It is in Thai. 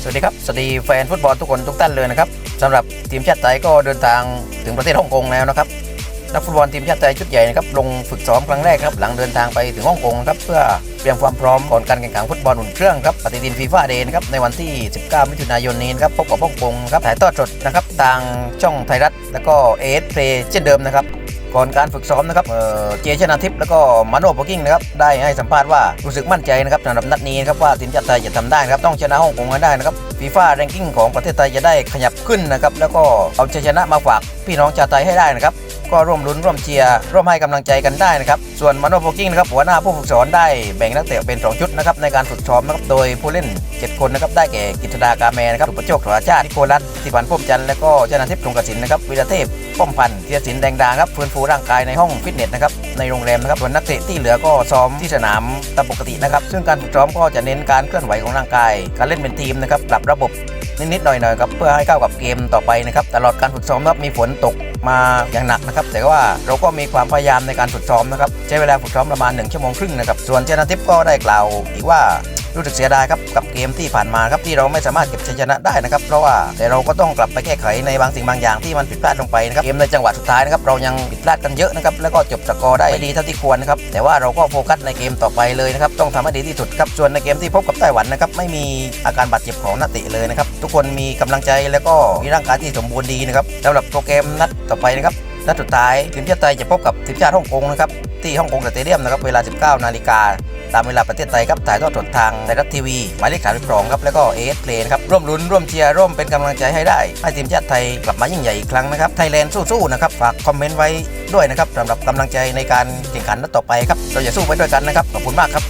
สวัสดีครับ สวัสดีแฟนฟุตบอลทุกคนทุกท่านเลยนะครับสำหรับทีมชาติไทยก็เดินทางถึงประเทศฮ่องกงแล้วนะครับนักฟุตบอลทีมชาติไทยชุดใหญ่นะครับลงฝึกซ้อมครั้งแรกครับหลังเดินทางไปถึงฮ่องกงครับเพื่อเตรียมความพร้อมก่อนการแข่งขันฟุตบอลอุ่นเครื่องครับปฏิทินฟีฟ่าเดย์นะครับในวันที่ 19 มิถุนายนนี้นะครับพบกับฮ่องกงครับถ่ายทอดสดนะครับทางช่องไทยรัฐ แล้วก็เอสเพลเช่นเดิมนะครับ ก่อนการฝึกซ้อมนะครับเจชนาทิพย์แล้วก็มาโนโปกิ้งนะครับได้ให้สัมภาษณ์ว่ารู้สึกมั่นใจนะครับสำหรับนัดนี้นะครับว่าทีมชาติไทยจะทำได้นะครับต้องชนะฮ่องกงให้ได้นะครับฟีฟ่าแรงกิ้งของประเทศไทยจะได้ขยับขึ้นนะครับแล้วก็เอาชัยชนะมาฝากพี่น้องชาวไทยให้ได้นะครับ ก็ร่วมลุ้นร่วมเชียร์ร่วมให้กำลังใจกันได้นะครับ ส่วนมาโนโปกิ้งนะครับหัวหน้าผู้ฝึกสอนได้แบ่งนักเตะเป็น 2 ชุดนะครับในการฝึกซ้อมนะครับโดยผู้เล่น 7 คนนะครับได้แก่กิตดากาแมนะครับสุปโชคถราชาตินิโคลัสสิพันธ์พุ่มจันทร์และก็ชนาทิพย์ทงกสินนะครับวิรเทพป้อมพันธ์ธีรศิลป์แดงดาครับฟื้นฟูร่างกายในห้องฟิตเนสนะครับในโรงแรมนะครับส่วนนักเตะที่เหลือก็ซ้อมที่สนามตามปกตินะครับซึ่งการฝึกซ้อมก็จะเน้นการเคลื่อนไหวของร่างกาย การเล่นเป็นทีมนะครับปรับระบบ นิดๆหน่อยๆครับเพื่อให้เข้ากับเกมต่อไปนะครับตลอดการฝึกซ้อมครับมีฝนตกมาอย่างหนักนะครับแต่ว่าเราก็มีความพยายามในการฝึกซ้อมนะครับใช้เวลาฝึกซ้อมประมาณ1ชั่วโมงครึ่งนะครับส่วนเจนาทิพย์ก็ได้กล่าวอีกว่า รู้สึกเสียดายครับกับเกมที่ผ่านมาครับที่เราไม่สามารถเก็บชัยชนะได้นะครับเพราะว่าแต่เราก็ต้องกลับไปแก้ไขในบางสิ่งบางอย่างที่มันผิดพลาดลงไปนะครับเกมในจังหวะสุดท้ายนะครับเรายังผิดพลาดกันเยอะนะครับแล้วก็จบสกอร์ได้ไม่ดีเท่าที่ควรนะครับแต่ว่าเราก็โฟกัสในเกมต่อไปเลยนะครับต้องทำให้ดีที่สุดครับส่วนในเกมที่พบกับไต้หวันนะครับไม่มีอาการบาดเจ็บของนักเตะเลยนะครับทุกคนมีกำลังใจแล้วก็มีร่างกายที่สมบูรณ์ดีนะครับสำหรับโปรแกรมนัดต่อไปนะครับนัดสุดท้ายทีมชาติไทยจะพบกับทีมชาติฮ่องกงนะครับที่ฮ่องกงสเตเดียมนะครับเวลา 19 นาฬิกา ตามเวลาประเทศไทยครับถ่ายทอดสดทางไทยรัฐทีวีหมายเลข32ครับแล้วก็เอสเพลนครับร่วมลุ้นร่วมเชียร์ร่วมเป็นกำลังใจให้ได้ให้ทีมชาติไทยกลับมายิ่งใหญ่อีกครั้งนะครับไทยแลนด์สู้ๆนะครับฝากคอมเมนต์ไว้ด้วยนะครับสำหรับกำลังใจในการแข่งขันนัดต่อไปครับเราจะสู้ไปด้วยกันนะครับขอบคุณมากครับ